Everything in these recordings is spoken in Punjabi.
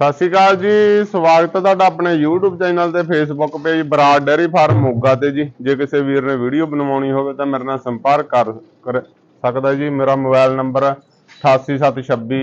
ਸਤਿ ਸ਼੍ਰੀ ਅਕਾਲ ਜੀ, ਸਵਾਗਤ ਹੈ ਤੁਹਾਡਾ ਆਪਣੇ YouTube ਚੈਨਲ ਤੇ Facebook page Brar dairy farm Moga ਤੇ ਜੀ। ਜੇ ਕਿਸੇ ਵੀਰ ਨੇ ਵੀਡੀਓ ਬਣਵਾਉਣੀ ਹੋਵੇ ਤਾਂ ਮੇਰੇ ਨਾਲ ਸੰਪਰਕ ਕਰ ਕਰ ਸਕਦਾ ਜੀ। ਮੇਰਾ ਮੋਬਾਈਲ ਨੰਬਰ 88726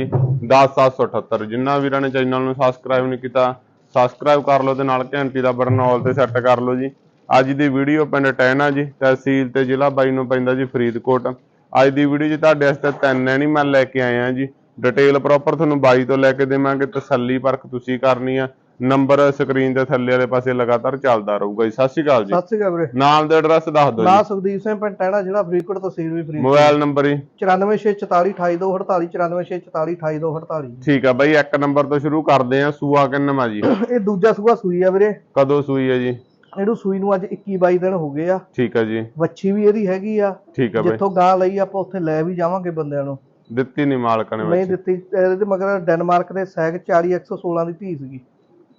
10778 ਜਿਨ੍ਹਾਂ ਵੀਰਾਂ ਨੇ ਚੈਨਲ ਨੂੰ ਸਬਸਕ੍ਰਾਈਬ ਨਹੀਂ ਕੀਤਾ ਸਬਸਕ੍ਰਾਈਬ ਕਰ ਲਓ ਤੇ ਨਾਲ ਘੰਟੀ ਦਾ ਬਟਨ ਆਲ ਤੇ ਸੈੱਟ ਕਰ ਲਓ ਜੀ। ਅੱਜ ਦੀ ਵੀਡੀਓ ਪਿੰਡ ਟੈਨਾ ਜੀ, ਤਹਿਸੀਲ ਤੇ ਜ਼ਿਲ੍ਹਾ ਬਾਈ ਨੂੰ ਪੈਂਦਾ ਜੀ, ਫਰੀਦਕੋਟ। ਅੱਜ ਦੀ ਵੀਡੀਓ 'ਚ ਤੁਹਾਡੇ ਵਾਸਤੇ ਤਿੰਨ ਐਨੀਮਲ ਲੈ ਕੇ ਆਏ ਆ ਜੀ। ਡਿਟੇਲ ਪ੍ਰੋਪਰ ਤੁਹਾਨੂੰ ਬਾਈ ਤੋਂ ਲੈ ਕੇ ਦੇਵਾਂਗੇ ਤਸੱਲੀ ਪਰਖ ਤੁਸੀਂ ਕਰਨੀ ਆ। ਨੰਬਰ ਸਕਰੀਨ ਦੇ ਥੱਲੇ ਵਾਲੇ ਪਾਸੇ ਲਗਾਤਾਰ ਚੱਲਦਾ ਰਹੂਗਾ ਜੀ। ਸਤਿ ਸ਼੍ਰੀ ਅਕਾਲ ਜੀ। ਸਤਿ ਸ਼੍ਰੀ ਅਕਾਲ ਵੀਰੇ। ਨਾਮ ਤੇ ਐਡਰੈਸ ਦੱਸ ਦਿਓ ਨਾ ਜੀ ਸੁਖਦੀਪ ਸਿੰਘ ਪਿੰਡ ਟੈਣਾ ਜਿਹੜਾ ਫਰੀਦਕੋਟ ਤਹਿਸੀਲ ਵੀ ਫਰੀਦਕੋਟ। ਮੋਬਾਈਲ ਨੰਬਰ ਜੀ। 9464428248 9464428248 ਠੀਕ ਆ ਬਾਈ ਇੱਕ ਨੰਬਰ ਤੋਂ ਸ਼ੁਰੂ ਕਰਦੇ ਆ। ਸੂਆ ਕਿੰਨਵਾ ਜੀ? ਇਹ ਦੂਜਾ ਸੂਆ ਸੂਈ ਆ ਵੀਰੇ। ਕਦੋਂ ਸੂਈ ਹੈ ਜੀ? ਇਹਨੂੰ ਸੂਈ ਨੂੰ ਅੱਜ 21 22 ਦਿਨ ਹੋ ਗਏ ਆ। ਠੀਕ ਆ ਜੀ। ਵੱਛੀ ਵੀ ਇਹਦੀ ਹੈਗੀ ਆ। ਠੀਕ ਆ ਬਾਈ। ਜਿੱਥੋਂ ਗਾਂ ਲਈ ਆਪਾਂ ਉੱਥੇ ਲੈ ਵੀ ਜਾਵਾਂਗੇ ਬੰਦਿਆਂ ਨੂੰ। ਦਿੱਤੀ ਨਹੀਂ ਮਾਲਕਾਂ ਨੇ ਨਹੀਂ ਦਿੱਤੀ ਇਹਦੇ ਮਗਰ ਡੈਨਮਾਰਕ ਦੇ ਸੈਗ 40116 ਦੀ ਧੀ ਸੀਗੀ।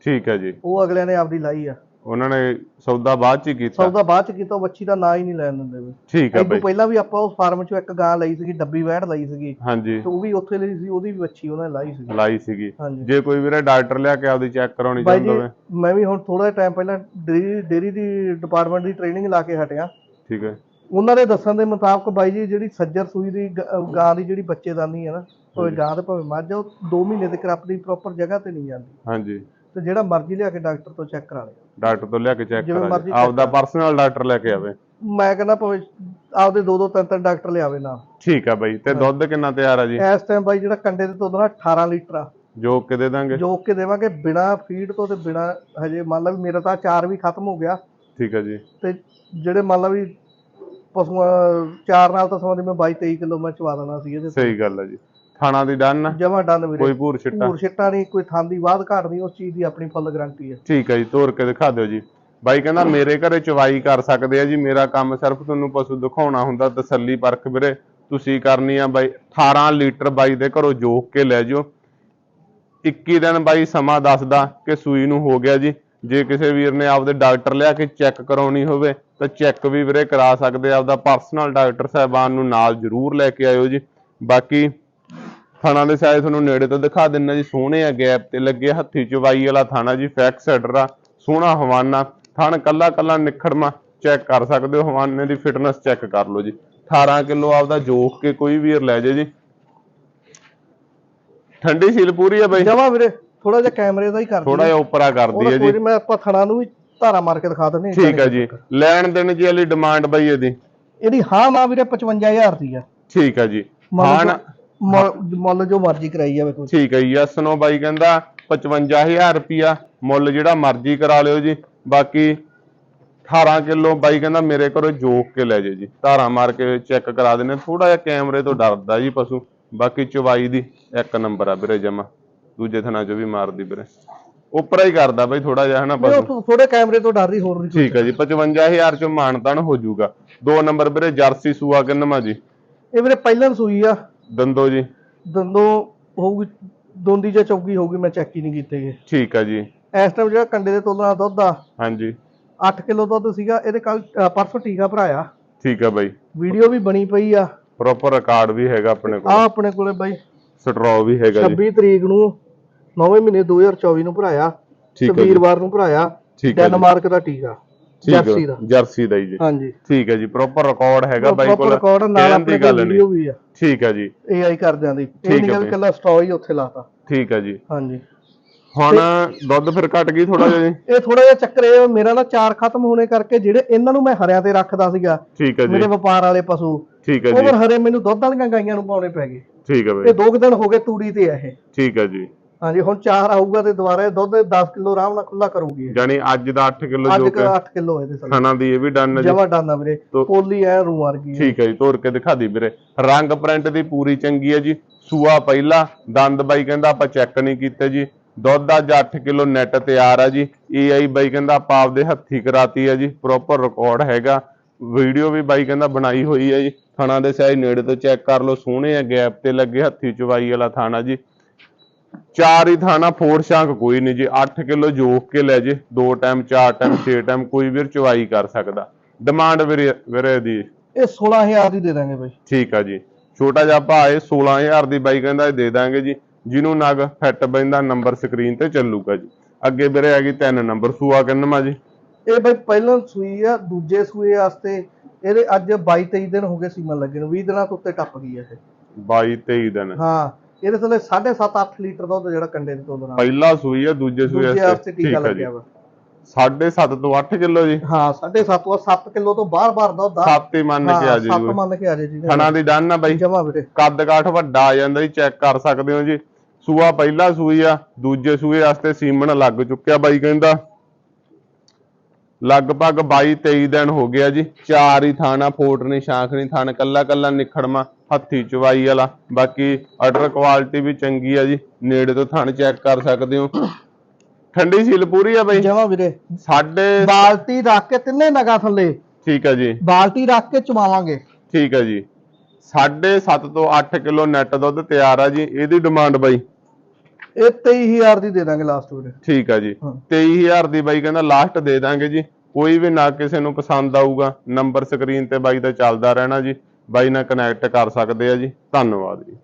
ਠੀਕ ਹੈ ਜੀ। ਉਹ ਅਗਲਿਆਂ ਨੇ ਆਪਦੀ ਲਾਈ ਆ। ਉਹਨਾਂ ਨੇ ਸੌਦਾ ਬਾਅਦ ਚ ਹੀ ਕੀਤਾ। ਸੌਦਾ ਬਾਅਦ ਚ ਕੀਤਾ ਉਹ ਵੱਛੀ ਦਾ ਨਾਂ ਹੀ ਨਹੀਂ ਲੈਣ ਦਿੰਦੇ ਵੀ। ਠੀਕ ਤੋਂ ਬਾਈ। ਪਹਿਲਾਂ ਵੀ ਆਪਾਂ ਉਸ ਫਾਰਮ ਚੋਂ ਇੱਕ ਗਾਂ ਲਈ ਸੀਗੀ ਡੱਬੀ ਵੈੜ ਲਈ ਸੀਗੀ। ਹਾਂਜੀ। ਤੇ ਉਹ ਵੀ ਉੱਥੇ ਲਈ ਸੀ ਉਹਦੀ ਵੀ ਵੱਛੀ ਉਹਨਾਂ ਨੇ ਲਾਈ ਸੀਗੀ। ਲਾਈ ਸੀਗੀ। ਹਾਂਜੀ। ਜੇ ਕੋਈ ਵੀਰੇ ਡਾਕਟਰ ਲਿਆ ਕੇ ਆਪਦੀ ਚੈੱਕ ਕਰਾਉਣੀ ਬਾਈ ਚਾਹੁੰਦਾ ਜੀ ਹੋਵੇ। ਮੈਂ ਵੀ ਹੁਣ ਥੋੜਾ ਟਾਈਮ ਪਹਿਲਾਂ ਡੇਰੀ ਡੇਰੀ ਦੀ ਡਿਪਾਰਟਮੈਂਟ ਦੀ ਟ੍ਰੇਨਿੰਗ ਲਾ ਕੇ ਹਟਿਆ। ਠੀਕ ਹੈ। ਉਹਨਾਂ ਦੇ ਦੱਸਣ ਦੇ ਮੁਤਾਬਕ ਬਾਈ ਜੀ ਜਿਹੜੀ ਸੱਜਰ ਸੂਈ ਦੀ ਗ- ਦੀ ਜਿਹੜੀ ਬੱਚੇਦਾਨੀ ਹੈ ਨਾ ਭਾਵੇਂ ਗਾਂ ਤੇ ਭਾਵੇਂ ਮੱਝ ਆ, ਉਹ 2 ਮਹੀਨੇ ਤੱਕ ਆਪਣੀ ਪ੍ਰੋਪਰ ਜਗ੍ਹਾ ਤੇ ਨਹੀਂ ਜਾਂਦੀ। ਹਾਂਜੀ। ਤੇ ਜਿਹੜਾ ਮਰਜ਼ੀ ਲਿਆ ਕੇ ਡਾਕਟਰ ਤੋਂ ਚੈੱਕ ਕਰਾ ਲੇ ਡਾਕਟਰ ਤੋਂ ਲਿਆ ਕੇ ਚੈੱਕ ਜਿਵੇਂ ਕਰਾ ਮਰਜ਼ੀ। ਆਪਦਾ ਪਰਸਨਲ ਡਾਕਟਰ ਲੈ ਕੇ ਆਵੇ। ਮੈਂ ਕਹਿੰਦਾ ਭਾਵੇਂ ਆਪਦੇ ਦੋ ਦੋ ਤਿੰਨ ਤਿੰਨ ਡਾਕਟਰ ਲਿਆਵੇ ਨਾਲ। ਠੀਕ ਆ ਬਾਈ ਤੇ ਦੁੱਧ ਕਿੰਨਾ ਤਿਆਰ ਆ ਜੀ? ਇਸ ਟਾਈਮ ਬਾਈ ਜਿਹੜਾ ਕੰਡੇ ਦੇ ਦੁੱਧ ਨਾਲ 18 ਲੀਟਰ ਆ। ਜੋ ਕਿ ਦੇ ਦਾਂਗੇ? ਜੋ ਕਿ ਦੇਵਾਂਗੇ ਬਿਨਾ ਫੀਡ ਤੋਂ ਤੇ ਬਿਨਾ ਹਜੇ ਮੰਨ ਲਾ ਵੀ ਮੇਰਾ ਤਾਂ ਚਾਰ ਵੀ ਖਤਮ ਹੋ ਗਿਆ। ਠੀਕ ਆ ਜੀ। ਤੇ ਜਿਹੜੇ ਮੰਨ ਲਾ ਵੀ ਪਸ਼ੂਆਂ ਚਾਰ ਨਾਲ ਤਾਂ ਸਮਝਦੇ ਮੈਂ 22 23 ਕਿਲੋ ਮੈਂ ਚਵਾ ਦੇਣਾ ਸੀ ਇਹਦੇ ਸਹੀ ਗੱਲ ਆ ਜੀ। ਥਾਣਾ ਦੀ ਡਨ। ਜਮਾ ਡਨ ਵੀਰੇ। ਕੋਈ ਭੂਰ ਛਿੱਟਾ। ਭੂਰ ਛਿੱਟਾ ਨਹੀਂ ਕੋਈ ਥਾਂ ਦੀ ਬਾਤ ਘਾਟ ਨਹੀਂ ਉਸ ਚੀਜ਼ ਦੀ ਆਪਣੀ ਫੁੱਲ ਗਾਰੰਟੀ ਹੈ। ਠੀਕ ਹੈ ਜੀ ਤੋਰ ਕੇ ਦਿਖਾ ਦਿਓ ਜੀ। ਬਾਈ ਕਹਿੰਦਾ ਮੇਰੇ ਘਰੇ ਚਵਾਈ ਕਰ ਸਕਦੇ ਆ ਜੀ ਮੇਰਾ ਕੰਮ ਸਿਰਫ ਤੁਹਾਨੂੰ ਪਸ਼ੂ ਦਿਖਾਉਣਾ ਹੁੰਦਾ ਤਸੱਲੀ ਪਰਖ ਵੀਰੇ। ਤੁਸੀਂ ਕਰਨੀ ਆ ਬਾਈ 18 ਲੀਟਰ ਬਾਈ ਦੇ ਘਰੋਂ ਜੋਕ ਕੇ ਲੈ ਜਿਓ। 21 ਦਿਨ ਬਾਈ ਸਮਾਂ ਦੱਸਦਾ ਕਿ ਸੂਈ ਨੂੰ ਹੋ ਗਿਆ ਜੀ। ਜੇ ਕਿਸੇ ਵੀਰ ਨੇ ਆਪਦੇ ਡਾਕਟਰ ਲਿਆ ਕੇ ਚੈੱਕ ਕਰਾਉਣੀ ਹੋਵੇ ਤਾਂ ਚੈੱਕ ਵੀ ਵੀਰੇ ਕਰਾ ਸਕਦੇ ਆ ਆਪਦਾ ਪਰਸਨਲ ਡਾਕਟਰ ਸਾਹਿਬਾਨ ਨੂੰ ਨਾਲ ਜ਼ਰੂਰ ਲੈ ਕੇ ਆਇਓ ਜੀ। ਬਾਕੀ ਥਾਣਾ ਦੇ ਸਾਈਜ਼ ਤੁਹਾਨੂੰ ਨੇੜੇ ਤੋਂ ਦਿਖਾ ਦਿੰਨਾ ਜੀ ਸੋਹਣੇ ਆ ਗੈਪ ਤੇ ਲੱਗੇ ਹੱਥੀ ਚਵਾਈ ਵਾਲਾ ਥਾਣਾ ਜੀ ਫੈਕਸ ਹੈਡਰ ਆ ਸੋਹਣਾ ਹਵਾਨਾ। ਥਣ ਕੱਲਾ ਕੱਲਾ ਨਿਖੜਮਾ ਚੈੱਕ ਕਰ ਸਕਦੇ ਹੋ ਹਵਾਨੇ ਦੀ ਫਿਟਨੈਸ ਚੈੱਕ ਕਰ ਲਓ ਜੀ। 18 ਕਿਲੋ ਆਪਦਾ ਜੋਖ ਕੇ ਕੋਈ ਵੀਰ ਲੈ ਜੇ ਜੀ। ਠੰਡੀ ਸੀਲ ਪੂਰੀ ਆ ਬਾਈ? ਜਮਾ ਵੀਰੇ ਥੋੜਾ ਜਿਹਾ ਕੈਮਰੇ ਦਾ ਹੀ ਕਰ ਥੋੜਾ ਜਿਹਾ ਉੱਪਰਾ ਕਰਦੀ ਹੈ ਜੀ। ਮੈਂ ਆਪਾਂ ਥਣਾ ਨੂੰ ਵੀ ਧਾਰਾ ਮਾਰ ਕੇ ਦਿਖਾ ਦਿੰਦੇ ਠੀਕ ਹੈ ਜੀ। ਲੈਣ ਦੇਣ ਜੀ ਵਾਲੀ ਡਿਮਾਂਡ ਬਾਈ ਇਹਦੀ। ਇਹਦੀ ਹਾਂ ਨਾ ਵੀਰੇ 55000 ਦੀ ਆ। ਠੀਕ ਹੈ ਜੀ ਹਾਂ ਮੁੱਲ- ਜੋ ਮਰਜ਼ੀ ਕਰਾਈ ਜਾਵੇ ਕੋਈ। ਠੀਕ ਹੈ ਯਸ ਨੋ ਬਾਈ ਕਹਿੰਦਾ 55000 ਰੁਪਿਆ ਮੁੱਲ ਜਿਹੜਾ ਮਰਜ਼ੀ ਕਰਾ ਲਿਓ ਜੀ। ਬਾਕੀ 18 ਕਿਲੋ ਬਾਈ ਕਹਿੰਦਾ ਮੇਰੇ ਘਰੋਂ ਜੋਕ ਕੇ ਲੈ ਜੇ ਜੀ। ਧਾਰਾਂ ਮਾਰ ਕੇ ਚੈੱਕ ਕਰਾ ਦੇਣੇ ਥੋੜਾ ਜਿਹਾ ਕੈਮਰੇ ਤੋਂ ਡਰਦਾ ਜੀ ਪਸ਼ੂ। ਬਾਕੀ ਚਵਾਈ ਦੀ ਇੱਕ ਨੰਬਰ ਆ ਵੀਰੇ ਜਮਾ। ਦੂਜੇ ਥਣਾ ਚ ਵੀ ਮਾਰਦੀ ਵੀਰੇ। ਉੱਪਰ ਹੀ ਕਰਦਾ ਬਾਈ ਥੋੜਾ ਜਿਹਾ ਹਨਾ ਪਸ਼ੂ ਥੋੜੇ ਕੈਮਰੇ ਤੋਂ ਡਰਦੀ ਹੋਰ ਨਹੀਂ ਠੀਕ ਹੈ ਜੀ 55000 ਚ ਮਾਨਤਾਨ ਹੋ ਜਾਊਗਾ। ਦੋ ਨੰਬਰ ਵੀਰੇ ਜਰਸੀ ਸੂਆ ਕਿੰਨਵਾ ਜੀ? ਇਹ ਵੀਰੇ ਪਹਿਲਾਂ ਸੂਈ ਆ। ਦੰਦੋ ਜੀ। ਦੰਦੋਂ ਹੋਊਗੀ ਦੋਂਦੀ ਜਾਂ ਚੌਗੀ ਹੋਊਗੀ ਮੈਂ ਚੈੱਕ ਹੀ ਨਹੀਂ ਕੀਤੇਗੇ ਠੀਕ ਹੈ ਜੀ। ਇਸ ਟਾਈਮ ਜਿਹੜਾ ਕੰਡੇ ਦੇ ਤੋਲਣਾ ਦੁੱਧ ਆ ਹਾਂਜੀ। 8 ਕਿਲੋ ਦੁੱਧ ਸੀਗਾ ਇਹਦੇ ਕੱਲ ਪਰਸੋਂ ਟੀਕਾ ਭਰਾਇਆ। ਠੀਕ ਹੈ ਬਾਈ। ਵੀਡੀਓ ਵੀ ਬਣੀ ਪਈ ਆ। ਪ੍ਰੋਪਰ ਰਿਕਾਰਡ ਵੀ ਹੈਗਾ ਆਪਣੇ ਆ ਕੋਲ। ਆਪਣੇ ਕੋਲੇ ਬਾਈ ਸਟਰੋ ਵੀ ਹੈਗਾ ਜੀ। 26 ਤਰੀਕ ਨੂੰ 9ਵੇਂ ਮਹੀਨੇ 2024 ਨੂੰ ਭਰਾਇਆ ਤੇ ਠੀਕ ਹੈ ਜੀ। ਵੀਰਵਾਰ ਨੂੰ ਭਰਾਇਆ। ਠੀਕ ਹੈ ਜੀ। ਡੈਨਮਾਰਕ ਦਾ ਟੀਕਾ ਠੀਕ ਹੈ। ਜਰਸੀ ਦਾ। ਜਰਸੀ ਦਾ ਹੀ ਜੀ। ਹਾਂਜੀ। ਠੀਕ ਹੈ ਜੀ। ਪ੍ਰੋਪਰ ਰਿਕਾਰਡ ਹੈਗਾ ਬਾਈ ਪ੍ਰੋਪਰ ਕੋਲ। ਰਿਕਾਰਡ ਨਾਲ ਕਹਿਣ ਆਪਣੇ ਗੱਲ ਨਹੀਂ। ਵੀ ਆ। ਠੀਕ ਹੈ ਜੀ। ਏਆਈ ਕਰਦਿਆਂ ਦੀ। ਠੀਕ ਇਹ ਹੈ ਬਈ। ਕੱਲਾ ਸਟ੍ਰੋ ਹੀ ਉੱਥੇ ਲਾਤਾ। ਠੀਕ ਹੈ ਜੀ। ਹਾਂਜੀ। ਹੁਣ ਦੁੱਧ ਫਿਰ ਘਟ ਗਈ ਥੋੜਾ ਜਿਹਾ ਜੀ? ਇਹ ਥੋੜਾ ਜਿਹਾ ਚੱਕਰ ਇਹ ਆ, ਮੇਰਾ ਨਾ ਚਾਰ ਖਤਮ ਹੋਣੇ ਕਰਕੇ ਜਿਹੜੇ ਇਹਨਾਂ ਨੂੰ ਮੈਂ ਹਰਿਆਂ ਤੇ ਰੱਖਦਾ ਸੀਗਾ ਠੀਕ ਹੈ ਜੀ। ਮੇਰੇ ਵਪਾਰ ਵਾਲੇ ਪਸ਼ੂ ਠੀਕ ਹੈ ਉਹ ਜੀ। ਫਿਰ ਹਰੇ ਮੈਨੂੰ ਦੁੱਧ ਵਾਲੀਆਂ ਗਾਈਆਂ ਨੂੰ ਪਾਉਣੇ ਪੈ ਗਏ। ਠੀਕ ਹੈ ਇਹ ਬਾਈ ਦੋ ਕੁ ਦਿਨ ਹੋ ਗਏ ਤੂੜੀ ਤੇ ਆ ਇਹ। ਠੀਕ ਹੈ ਜੀ। ਹਾਂਜੀ ਹੁਣ ਚਾਰ ਆਊਗਾ ਤੇ ਦੁਬਾਰਾ ਇਹ ਦੁੱਧ 10 ਕਿਲੋ ਆਰਾਮ ਨਾਲ ਖੁੱਲਾ ਕਰੂਗੀ ਇਹ। ਜਾਨੀ ਅੱਜ ਦਾ 8 ਕਿਲੋ ਅੱਜ ਜੋ ਕ ਕਿ 8 ਕਿਲੋ ਇਹਦੇ ਸਾਲ ਖਾਣਾ ਦੀ ਇਹ ਵੀ ਡਨ ਹੈ ਜੀ। ਜਮਾ ਡਾਨਾ ਵੀਰੇ। ਤੋ- ਪੋਲੀ ਐ ਰੂ ਵਰਗੀ ਹੈ। ਠੀਕ ਹੈ ਜੀ ਤੋੜ ਕੇ ਦਿਖਾ ਦੀ ਵੀਰੇ। ਰੰਗ ਪ੍ਰਿੰਟ ਦੀ ਪੂਰੀ ਚੰਗੀ ਹੈ ਜੀ। ਸੂਆ ਪਹਿਲਾ ਦੰਦ ਬਾਈ ਕਹਿੰਦਾ ਆਪਾਂ ਚੈੱਕ ਨਹੀਂ ਕੀਤੇ ਜੀ। ਦੁੱਧ ਅੱਜ 8 ਕਿਲੋ ਨੈਟ ਤਿਆਰ ਆ ਜੀ। ਏਆਈ ਬਾਈ ਕਹਿੰਦਾ ਆਪਾਂ ਆਪਦੇ ਹੱਥੀ ਕਰਾਤੀ ਹੈ ਜੀ। ਪ੍ਰੋਪਰ ਰਿਕਾਰਡ ਹੈਗਾ। ਵੀਡੀਓ ਵੀ ਬਾਈ ਕਹਿੰਦਾ ਬਣਾਈ ਹੋਈ ਹੈ ਜੀ। ਥਾਣਾ ਦੇ ਸਾਈਜ਼ ਨੇੜੇ ਤੋਂ ਚੈੱਕ ਕਰ ਲਓ। ਸੋਹਣੇ ਆ ਗੈਪ ਤੇ ਲੱਗੇ ਹੱਥੀ ਚਵਾਈ ਵਾਲਾ ਥਾਣਾ ਜੀ। ਚਾਰ ਹੀ ਥਾਣਾ ਫੋਰ ਸ਼ਾਂਕ ਕੋਈ ਨਹੀਂ ਜੀ। 8 ਕਿਲੋ ਜੋਕ ਕੇ ਲੈ ਜੇ। ਦੋ ਟਾਈਮ ਚਾਰ ਟਾਈਮ ਛੇ ਟਾਈਮ ਕੋਈ ਵੀਰ ਚਵਾਈ ਕਰ ਸਕਦਾ। ਡਿਮਾਂਡ ਵੀਰੇ ਵੀਰੇ ਦੀ। ਇਹ 16000 ਦੀ ਦੇ ਦਾਂਗੇ ਬਾਈ। ਠੀਕ ਆ ਜੀ। ਛੋਟਾ ਜਿਹਾ ਭਾ ਇਹ 16000 ਦੀ ਬਾਈ ਕਹਿੰਦਾ ਇਹ ਦੇ ਦਾਂਗੇ ਜੀ। ਜਿਹਨੂੰ ਨਗ ਫਿੱਟ ਬੈਂਦਾ ਨੰਬਰ ਸਕਰੀਨ ਤੇ ਚੱਲੂਗਾ ਜੀ। ਅੱਗੇ ਵੀਰੇ ਹੈਗੀ ਤਿੰਨ ਨੰਬਰ ਸੂਆ ਕਿੰਨਵਾਂ ਜੀ? ਇਹ ਬਈ ਪਹਿਲਾਂ ਸੂਈ ਆ ਦੂਜੇ ਸੂਏ ਵਾਸਤੇ ਇਹਦੇ ਅੱਜ 22 23 ਦਿਨ ਹੋ ਗਏ ਸੀਮਨ ਲੱਗੇ ਨੂੰ। 20 ਦਿਨਾਂ ਤੋਂ ਉੱਤੇ ਟੱਪ ਗਈ ਹੈ ਇਹ। 22 23 ਦਿਨ। ਹਾਂ। ਇਹਦੇ ਥੱਲੇ 7.5 8 ਲੀਟਰ ਦੁੱਧ ਜਿਹੜਾ ਕੰਡੇ ਦੇ ਦੁੱਧ ਨਾਲ। ਪਹਿਲਾ ਸੂਈ ਆ ਦੂਜੇ ਸੂਏ ਦੂਜੇ ਵਾਸਤੇ ਠੀਕ ਟੀਕਾ ਲੱਗਿਆ ਵਾ। 7.5 ਤੋਂ 8 ਕਿਲੋ ਜੀ। ਹਾਂ 7.5 ਤੋਂ 7 ਕਿਲੋ ਤੋਂ ਬਾਹਰ ਬਾਹਰ ਦੁੱਧ ਆ। ਸੱਤ ਹੀ ਮੰਨ ਕੇ ਆ ਜੀ 7 ਮੰਨ ਕੇ ਆ ਜੇ ਥਣਾ ਦੀ ਡਨ ਆ ਬਾਈ। ਜਮਾ ਵੀਰੇ। ਕੱਦ ਕਾਠ ਵੱਡਾ ਆ ਜਾਂਦਾ ਜੀ ਚੈੱਕ ਕਰ ਸਕਦੇ ਹੋ ਜੀ। ਸੂਆ ਪਹਿਲਾ ਸੂਈ ਆ ਦੂਜੇ ਸੂਏ ਵਾਸਤੇ ਸੀਮਨ ਲੱਗ ਚੁੱਕਿਆ ਬਾਈ ਕਹਿੰਦਾ। ਲਗਭਗ 22 23 ਦਿਨ ਹੋ ਗਿਆ ਜੀ। ਚਾਰ ਹੀ ਥਾਣਾ ਫੋਟ ਨਹੀਂ ਸ਼ਾਖ ਨਹੀਂ ਥਣ ਕੱਲਾ ਕੱਲਾ ਨਿਖੜਮਾ ਹੱਥੀ ਚਵਾਈ ਵਾਲਾ। ਬਾਕੀ ਆਰਡਰ ਕੁਆਲਿਟੀ ਵੀ ਚੰਗੀ ਆ ਜੀ। ਨੇੜੇ ਤੋਂ ਥਣ ਚੈੱਕ ਕਰ ਸਕਦੇ ਹੋ। ਠੰਡੀ ਸੀਲ ਪੂਰੀ ਆ ਬਾਈ? ਜਮਾ ਵੀਰੇ। ਸਾਡੇ ਬਾਲਟੀ ਰੱਖ ਕੇ ਤਿੰਨੇ ਨਗਾ ਥੱਲੇ। ਠੀਕ ਆ ਜੀ। ਬਾਲਟੀ ਰੱਖ ਕੇ ਚਵਾਵਾਂਗੇ ਠੀਕ ਆ ਜੀ। 7.5 ਤੋਂ 8 ਕਿਲੋ ਨੈਟ ਦੁੱਧ ਤਿਆਰ ਆ ਜੀ। ਇਹਦੀ ਡਿਮਾਂਡ ਬਾਈ। ਇਹ 23000 ਦੀ ਦੇ ਦਾਂਗੇ ਲਾਸਟ ਵੀਰੇ। ਠੀਕ ਆ ਜੀ। ਹਾਂ। 23000 ਦੀ ਬਾਈ ਕਹਿੰਦਾ ਲਾਸਟ ਦੇ ਦਾਂਗੇ ਜੀ। ਕੋਈ ਵੀ ਨਾ ਕਿਸੇ ਨੂੰ ਪਸੰਦ ਆਊਗਾ ਨੰਬਰ ਸਕਰੀਨ ਤੇ ਬਾਈ ਦਾ ਚੱਲਦਾ ਰਹਿਣਾ ਜੀ। ਬਾਈ ਨਾਲ ਕਨੈਕਟ ਕਰ ਸਕਦੇ ਆ ਜੀ। ਧੰਨਵਾਦ ਜੀ।